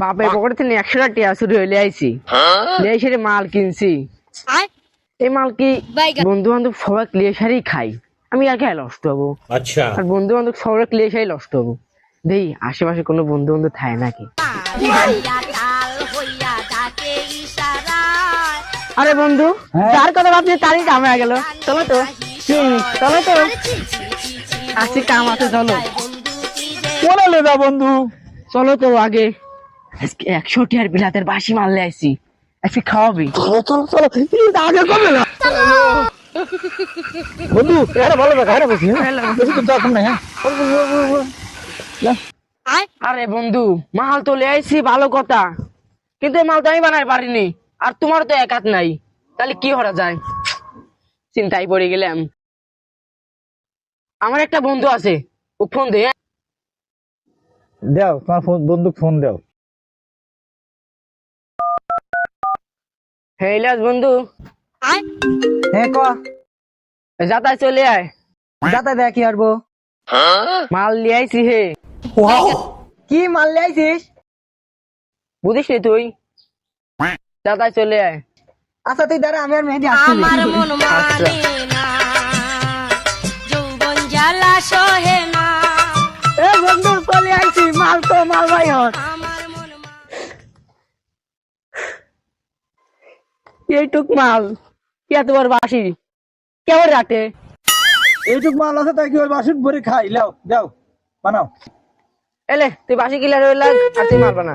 বাপের পকেটে থেকে একশো টাকা চুরি হইলে আইছি। হ্যাঁ? লিয়ে মাল কিনছি। এই মাল কি বন্ধু বান্ধব সবাই ক্লিয়ে খাই আমি আর খাই লস্ট হব। আচ্ছা। আর বন্ধু বান্ধব সবাই ক্লিয়ে সারি হব। দেই আশেপাশে কোনো বন্ধু বান্ধব থাকে নাকি? আরে বন্ধু হ্যাঁ। যার কথা ভাবছি তারই কামে গেল। চলো তো। চলো তো। আসি কাম আছে চলো। চলো লেদা বন্ধু। চলো তো আগে। আজকে একশো টিয়ার বিলাতের বাসি মারলে আইছি। আজকে খাওয়াবি। চলো চলো চলো। আগে না। বন্ধু এটা ভালো দেখা এটা বসি হ্যাঁ? বেশি তো যাও না হ্যাঁ? আরে বন্ধু মাল তো লে আইছি ভালো কথা। কিন্তু মাল তো আমি বানাই পারিনি আর তোমার তো এক হাত নাই। তাহলে কি করা যায়? চিন্তায় পড়ে গেলাম। আমার একটা বন্ধু আছে ও ফোন দে হ্যাঁ? দাও তোমার বন্ধু ফোন দাও। হ্যাঁ ইলিয়াস বন্ধু। হ্যাঁ ক? যাতায় চলে আয়। যাতা দেখ কি আরবো মাল লিয়ে আইছি হে। কি মারলে আইছিস? বুঝিস নি তুই? যাতায় চলে আয়। আচ্ছা তুই দাঁড়া আমি আর মেহেদি আসছি। আমার মন মানে না। যৌবন জ্বালা সহে না। এ বন্ধু চলে আইছি। মাল তো মাল ভাই হট এইটুক মাল। কি এত বড় বাসি? কেমন রাতে? এইটুক মাল আছে তাই কি ওই বাসন ভরে খাই? লাও যাও বানাও। এলে তুই বাসি কিলা রইলা আর তুই মারবা না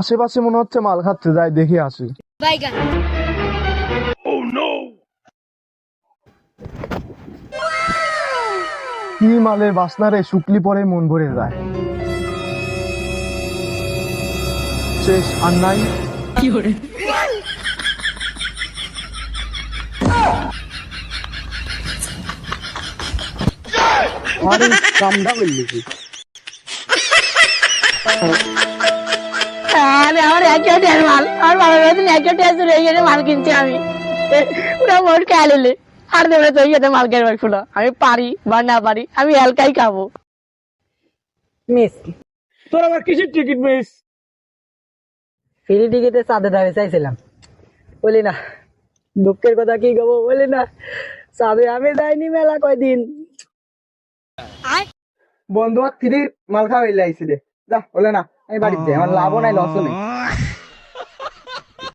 আশেপাশে মনে হচ্ছে মাল খাচ্ছে যাই দেখি আসি। বাইগান। কি মালের বাসনারে শুকলি পরে মন ভরে যায়। শেষ আর নাই আরে কামটা বললি কি আরে আমার একশো টিয়ার মাল। আমার বেতন মাল কিনছি আমি। পুরো মোট খেয়ালে আর দেবে তো ইয়েতে ফুলো আমি পারি বা না পারি আমি হালকাই খাব। মিস। তোর আবার কিসের টিকিট মিস? ফ্রি টিকিটে চাঁদে দাঁড়িয়ে চাইছিলাম। বলি না দুঃখের কথা কি গাবো বলি না। চাঁদে আমি যাইনি মেলা কয়দিন। বন্ধু ফ্রি মাল খাওয়াইলে আইছিলে যা বলে না আমি বাড়িতে আমার লাভও নাই লসও নেই।